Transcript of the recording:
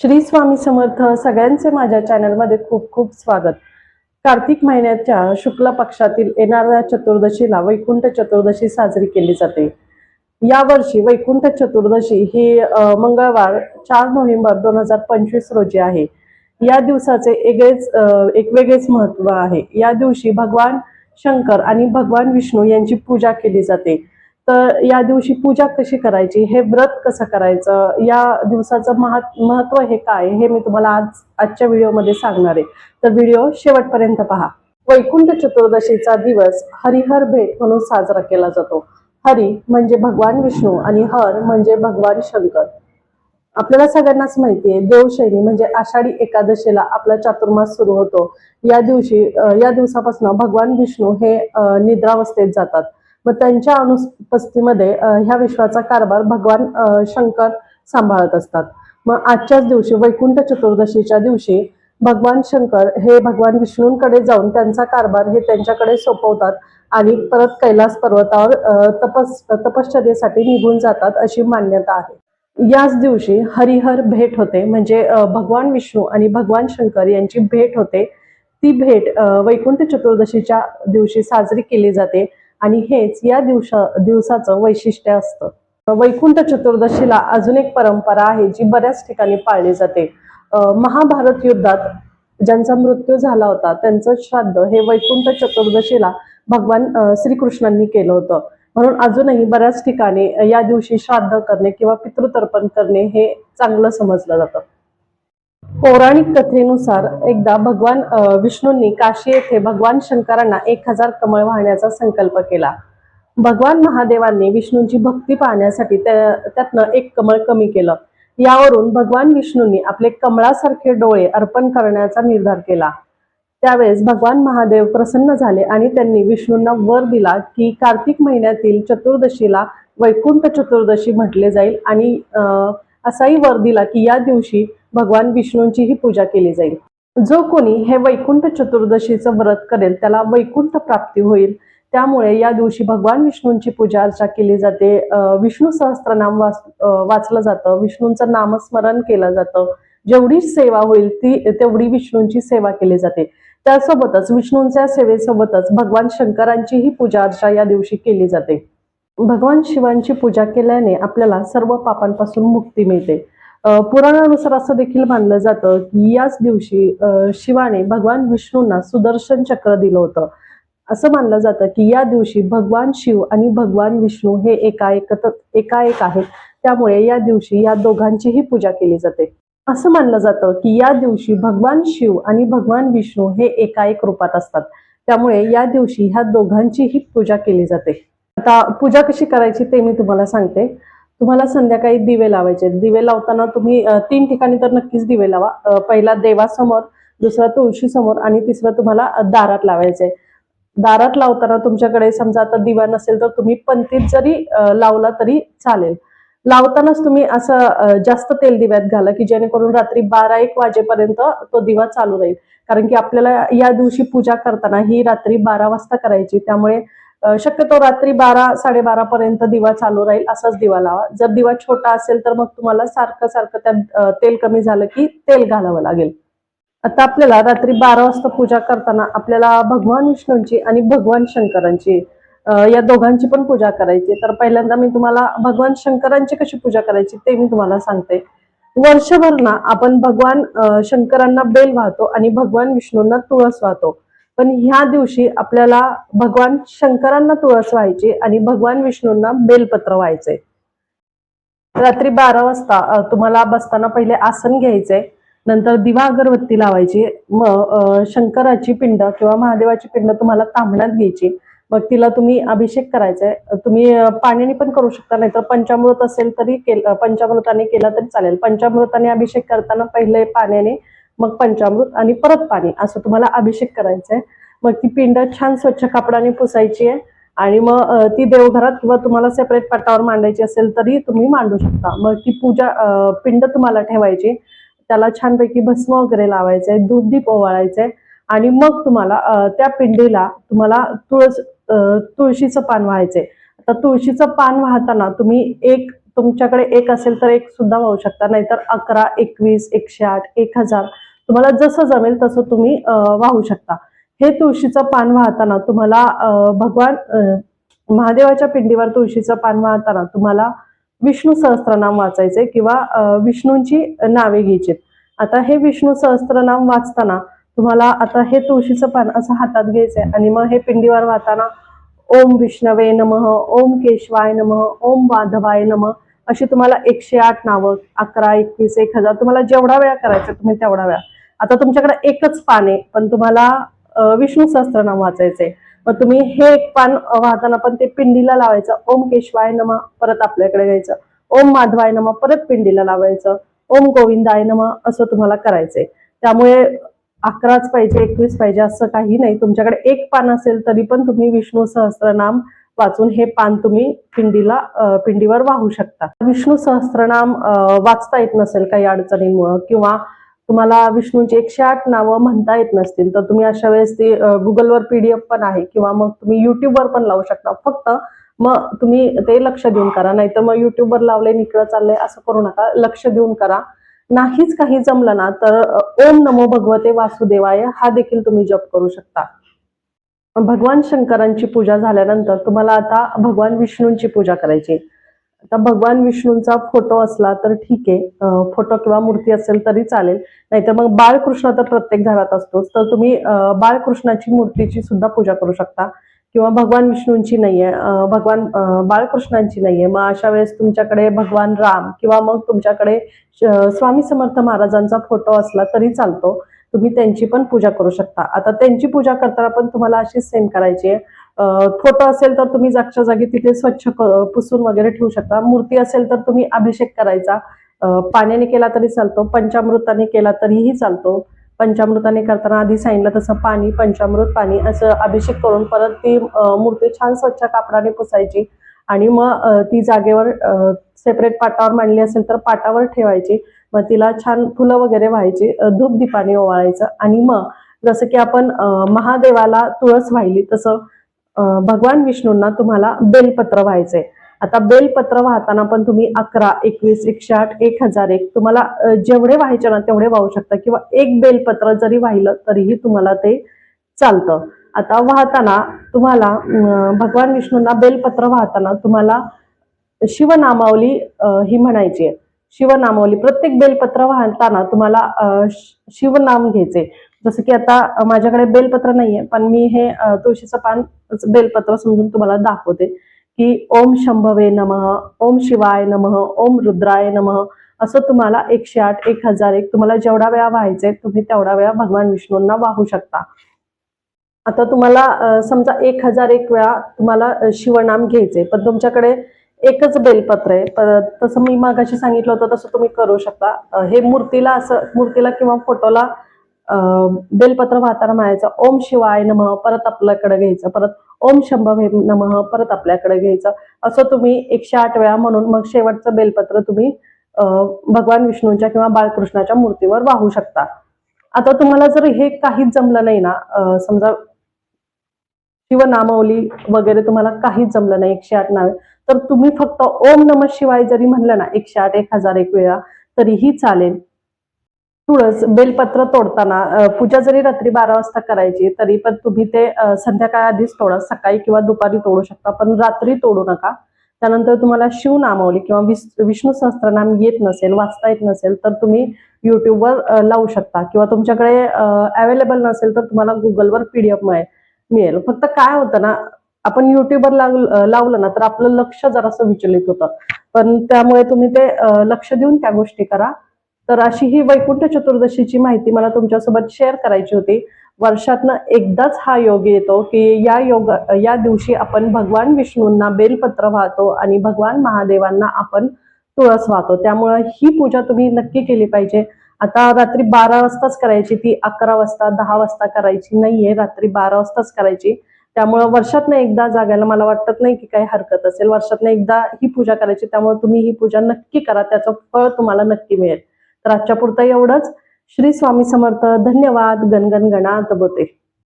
श्री स्वामी समर्थ सगळ्यांचे माझ्या चॅनलमध्ये खूप खूप स्वागत. कार्तिक महिन्याच्या शुक्ल पक्षातील येणाऱ्या चतुर्दशीला वैकुंठ चतुर्दशी साजरी केली जाते. यावर्षी वैकुंठ चतुर्दशी ही मंगळवार चार नोव्हेंबर दोन हजार पंचवीस रोजी आहे. या दिवसाचे वेगळेच एक वेगळेच महत्त्व आहे. या दिवशी भगवान शंकर आणि भगवान विष्णू यांची पूजा केली जाते. तर या दिवशी पूजा कशी करायची? हे व्रत कसं करायचं? या दिवसाचं महत्त्व हे काय? हे मी तुम्हाला आज आजच्या व्हिडिओमध्ये सांगणार आहे. तर व्हिडिओ शेवटपर्यंत पहा. वैकुंठ चतुर्दशीचा दिवस हरिहर भेट म्हणून साजरा केला जातो. हरी म्हणजे भगवान विष्णू आणि हर म्हणजे भगवान शंकर. आपल्याला सगळ्यांनाच माहिती आहे देवशैली म्हणजे आषाढी एकादशीला आपला चातुर्मास सुरू होतो. या दिवशी या दिवसापासून भगवान विष्णू हे निद्रावस्थेत जातात. मग त्यांच्या अनुपस्थितीमध्ये ह्या विश्वाचा कारभार भगवान शंकर सांभाळत असतात. मग आजच्याच दिवशी वैकुंठ चतुर्दशीच्या दिवशी भगवान शंकर हे भगवान विष्णूंकडे जाऊन त्यांचा कारभार हे त्यांच्याकडे सोपवतात आणि परत कैलास पर्वतावर तपस तपश्चर्येसाठी निघून जातात अशी मान्यता आहे. याच दिवशी हरिहर भेट होते म्हणजे भगवान विष्णू आणि भगवान शंकर यांची भेट होते. ती भेट वैकुंठ चतुर्दशीच्या दिवशी साजरी केली जाते. आणि हेच या दिवसा दिवसाचं वैशिष्ट्य असतं. वैकुंठ चतुर्दशीला अजून एक परंपरा आहे जी बऱ्याच ठिकाणी पाळली जाते. महाभारत युद्धात ज्यांचा मृत्यू झाला होता त्यांचं श्राद्ध हे वैकुंठ चतुर्दशीला भगवान श्रीकृष्णांनी केलं होतं. म्हणून अजूनही बऱ्याच ठिकाणी या दिवशी श्राद्ध करणे किंवा पितृतर्पण करणे हे चांगलं समजलं जातं. पौराणिक कथेनुसार एकदा भगवान विष्णूंनी काशी येथे भगवान शंकरांना एक हजार कमळ वाहण्याचा संकल्प केला. भगवान महादेवांनी विष्णूंची भक्ती पाहण्यासाठी त्या- त्यातनं एक कमळ कमी केलं. यावरून भगवान विष्णूंनी आपले कमळासारखे डोळे अर्पण करण्याचा निर्धार केला. त्यावेळेस भगवान महादेव प्रसन्न झाले आणि त्यांनी विष्णूंना वर दिला की कार्तिक महिन्यातील चतुर्दशीला वैकुंठ चतुर्दशी म्हटले जाईल आणि अं, असाही वर दिला की या दिवशी भगवान विष्णूंचीही पूजा केली जाईल. जो कोणी हे वैकुंठ चतुर्दशीचं व्रत करेल त्याला वैकुंठ प्राप्ती होईल. त्यामुळे या दिवशी भगवान विष्णूंची पूजा अर्चा केली जाते. विष्णू सहस्त्रनाम वाच वाचलं जातं. विष्णूंचं नामस्मरण केलं जातं. जेवढी सेवा होईल ती तेवढी विष्णूंची सेवा केली जाते. त्यासोबतच विष्णूंच्या सेवेसोबतच भगवान शंकरांचीही पूजा अर्चा या दिवशी केली जाते. भगवान शिवांची पूजा केल्याने आपल्याला सर्व पापांपासून मुक्ती मिळते. पुराणानुसार असं देखील मानलं जातं की याच दिवशी शिवाने भगवान विष्णूंना सुदर्शन चक्र दिलं होतं. असं मानलं जातं की या दिवशी भगवान शिव आणि भगवान विष्णू हे एकाएक एकाएक आहेत. त्यामुळे या दिवशी या दोघांचीही पूजा केली जाते. असं मानलं जातं की या दिवशी भगवान शिव आणि भगवान विष्णू हे एकाएक रूपात असतात. त्यामुळे या दिवशी ह्या दोघांचीही पूजा केली जाते. आता पूजा कशी करायची ते मी तुम्हाला सांगते. तुम्हाला संध्याकाळी दिवे लावायचे. दिवे लावताना तुम्ही तीन ठिकाणी तर नक्कीच दिवे लावा. पहिला देवासमोर दुसरा तुळशीसमोर आणि तिसरा तुम्हाला दारात लावायचे दारात लावताना तुमच्याकडे समजा आता दिवा नसेल तर तुम्ही पंतीत जरी लावला तरी चालेल. लावतानाच तुम्ही असं जास्त तेल दिव्यात घाला की जेणेकरून रात्री बारा एक वाजेपर्यंत तो दिवा चालू राहील. कारण की आपल्याला या दिवशी पूजा करताना ही रात्री बारा वाजता करायची. त्यामुळे शक्यतो रात्री बारा साडेबारा पर्यंत दिवा चालू राहील असाच दिवा लावा. जर दिवा छोटा असेल तर मग तुम्हाला सारखं सारखं त्यात तेल कमी झालं की तेल घालावं लागेल. आता आपल्याला रात्री बारा वाजता पूजा करताना आपल्याला भगवान विष्णूंची आणि भगवान शंकरांची या दोघांची पण पूजा करायची. तर पहिल्यांदा मी तुम्हाला भगवान शंकरांची कशी पूजा करायची ते मी तुम्हाला सांगते. वर्षभर ना आपण भगवान शंकरांना बेल वाहतो आणि भगवान विष्णूंना तुळस वाहतो. पण ह्या दिवशी आपल्याला भगवान शंकरांना तुळस व्हायची आणि भगवान विष्णूंना बेलपत्र व्हायचे. रात्री बारा वाजता तुम्हाला बसताना पहिले आसन घ्यायचंय नंतर दिवा अगरबत्ती लावायची मग शंकराची पिंड किंवा महादेवाची पिंड तुम्हाला तांबण्यात घ्यायची. मग तिला तुम्ही अभिषेक करायचा. आहे तुम्ही पाण्याने पण करू शकता नाहीतर पंचामृत असेल तरी केलं पंचामृताने केला तरी चालेल. पंचामृताने अभिषेक करताना पहिले पाण्याने मग पंचामृत आणि परत पाणी असं तुम्हाला अभिषेक करायचंय. मग ती पिंड छान स्वच्छ कापडाने पुसायची आहे आणि मग ती देवघरात किंवा तुम्हाला सेपरेट पटावर मांडायची असेल तरी तुम्ही मांडू शकता. मग ती पूजा पिंड तुम्हाला ठेवायची. त्याला छानपैकी भस्म वगैरे लावायचं आहे दूध दीप ओवाळायचंय आणि मग तुम्हाला त्या पिंडीला तुम्हाला तुळस तुळशीचं पान व्हायचंय. आता तुळशीचं पान वाहताना तुम्ही एक तुमच्याकडे एक असेल तर एक सुद्धा वाहू शकता. नाहीतर अकरा एकवीस एकशे आठ एक हजार तुम्हाला जसं जमेल तसं तुम्ही वाहू शकता. हे तुळशीचं पान वाहताना तुम्हाला भगवान महादेवाच्या पिंडीवर तुळशीचं पान वाहताना तुम्हाला विष्णू सहस्त्रनाम वाचायचे किंवा विष्णूंची नावे घ्यायची. आता हे विष्णू सहस्त्रनाम वाचताना तुम्हाला आता हे तुळशीचं पान असं हातात घ्यायचंय आणि मग हे पिंडीवर वाहताना ओम विष्णवे नमः ओम केशवाय नमः ओम माधवाय नमः अशी तुम्हाला एकशे आठ नावं अकरा एकवीस एक हजार तुम्हाला जेवढा वेळा करायचं तुम्ही तेवढा वेळा. आता तुमच्याकडे एकच पान आहे पण तुम्हाला विष्णू सहस्त्रनाम वाचायचंय. मग तुम्ही हे एक पान वाहताना पण ते पिंडीला लावायचं. ओम केशवाय नमा परत आपल्याकडे घ्यायचं. ओम माधवाय नमः परत पिंडीला लावायचं. ओम गोविंदाय नमः असं तुम्हाला करायचंय. त्यामुळे अकराच पाहिजे एकवीस पाहिजे असं काही नाही. तुमच्याकडे एक पान असेल तरी पण तुम्ही विष्णू सहस्त्रनाम वाचून हे पान तुम्ही पिंडीला पिंडीवर वाहू शकता. विष्णू सहस्त्रनाम वाचता येत नसेल काही अडचणींमुळं किंवा तुम्हाला विष्णूची एकशे आठ नावं म्हणता येत नसतील तर तुम्ही अशा वेळेस ते गुगलवर पीडीएफ पण आहे किंवा मग तुम्ही युट्यूबवर पण लावू शकता. फक्त मग तुम्ही ते लक्ष देऊन करा नाहीतर मग युट्यूबवर लावले निकडं चाललंय असं करू नका. लक्ष देऊन करा. नाहीच काही जमलं ना तर ओम नमो भगवते वासुदेवाय हा देखील तुम्ही जप करू शकता. भगवान शंकरांची पूजा झाल्यानंतर तुम्हाला आता भगवान विष्णूंची पूजा करायची. आता भगवान विष्णूंचा फोटो असला तर ठीक आहे. फोटो किंवा मूर्ती असेल तरी चालेल. नाहीतर मग बाळकृष्ण तर प्रत्येक घरात असतोच. तर तुम्ही बाळकृष्णाची मूर्तीची सुद्धा पूजा करू शकता. किंवा भगवान विष्णूंची नाहीये. भगवान बाळकृष्णांची नाहीये. मग अशा वेळेस तुमच्याकडे भगवान राम किंवा मग तुमच्याकडे स्वामी समर्थ महाराजांचा फोटो असला तरी चालतो. तुम्ही त्यांची पण पूजा करू शकता. आता त्यांची पूजा करताना पण तुम्हाला अशीच सेम करायची आहे. फोटो असेल तर तुम्ही जागच्या जागी तिथे स्वच्छ पुसून वगैरे ठेवू शकता. मूर्ती असेल तर तुम्ही अभिषेक करायचा. पाण्याने केला तरी चालतो. पंचामृताने केला तरीही चालतो. पंचामृताने करताना आधी सांगितलं तसं पाणी पंचामृत पाणी असं अभिषेक करून परत ती मूर्ती छान स्वच्छ कापडाने पुसायची. आणि मग ती जागेवर सेपरेट पाटावर मांडली असेल तर पाटावर ठेवायची. मग तिला छान फुलं वगैरे व्हायची धूप दीपाने ओवाळायचं. आणि मग जसं की आपण महादेवाला तुळस वाहिली तसं भगवान विष्णूंना तुम्हाला बेलपत्र व्हायचंय. आता बेलपत्र वाहताना पण तुम्ही अकरा एकवीस एकशे आठ एक हजार एक तुम्हाला जेवढे व्हायचे ना तेवढे वाहू शकता. किंवा एक बेलपत्र जरी वाहिलं तरीही तुम्हाला ते चालतं. आता वाहताना तुम्हाला भगवान विष्णूंना बेलपत्र वाहताना तुम्हाला शिवनामावली ही म्हणायची आहे. शिवनामावली. प्रत्येक बेलपत्र वाहताना तुम्हाला शिवनाम घ्यायचे. जसं की आता माझ्याकडे बेलपत्र नाहीये पण मी हे तुळशीचं पान बेलपत्र समजून तुम्हाला दाखवते की ओम शंभवे नमः ओम शिवाय नमः ओम रुद्राय नमः असं तुम्हाला एकशे आठ एक हजार एक तुम्हाला जेवढा वेळा व्हायचंय तुम्ही तेवढा वेळा भगवान विष्णूंना वाहू शकता. आता तुम्हाला समजा एक हजार एक वेळा तुम्हाला शिवनाम घ्यायचे पण तुमच्याकडे एकच बेलपत्र आहे. परत तसं मी मागाशी सांगितलं होतं तसं तुम्ही करू शकता. हे मूर्तीला असं मूर्तीला किंवा फोटोला बेलपत्र वाहताना म्हणायचं ओम शिवाय नमः परत आपल्याकडे घ्यायचं. परत ओम शंभवे नमः परत आपल्याकडे घ्यायचं. असं तुम्ही एकशे आठ वेळा म्हणून मग शेवटचं बेलपत्र तुम्ही भगवान विष्णूंच्या किंवा बाळकृष्णाच्या मूर्तीवर वाहू शकता. आता तुम्हाला जर हे काहीच जमलं नाही ना समजा किंवा नामावली वगैरे तुम्हाला काहीच जमलं नाही एकशे आठ नावे. तर तुम्ही फक्त ओम नम शिवाय जरी म्हणलं ना एकशे आठ एक हजार एक वेळा तरीही चालेल. तुळस बेलपत्र तोडताना पूजा जरी रात्री बारा वाजता करायची तरी पण तुम्ही ते संध्याकाळ आधीच तोडा. सकाळी किंवा दुपारी तोडू शकता पण रात्री तोडू नका. त्यानंतर तुम्हाला शिवनामावली किंवा विष्णू सहस्त्रनाम येत नसेल वाचता येत नसेल तर तुम्ही युट्यूबवर लावू शकता. किंवा तुमच्याकडे अवेलेबल नसेल तर तुम्हाला गुगलवर पीडीएफ मिळेल. मिळेल. फक्त काय होतं ना आपण युट्यूबवर लावलं ना तर आपलं लक्ष जरासं विचलित होतं. पण त्यामुळे तुम्ही ते लक्ष देऊन त्या गोष्टी करा. तर अशी ही वैकुंठ चतुर्दशीची माहिती मला तुमच्यासोबत शेअर करायची होती. वर्षातनं एकदाच हा योग येतो की या योग या दिवशी आपण भगवान विष्णूंना बेलपत्र वाहतो आणि भगवान महादेवांना आपण तुळस वाहतो. त्यामुळे ही पूजा तुम्ही नक्की केली पाहिजे. आता रात्री बारा वाजताच करायची ती अकरा वाजता दहा वाजता करायची नाहीये रात्री बारा वाजताच करायची. त्यामुळे वर्षातनं एकदा जागायला मला वाटत नाही की काही हरकत असेल. वर्षातनं एकदा ही पूजा करायची त्यामुळे तुम्ही ही पूजा नक्की करा त्याचं फळ तुम्हाला नक्की मिळेल. तर आजच्या पुरतं एवढंच. श्री स्वामी समर्थ. धन्यवाद. गणगण गणात बोते.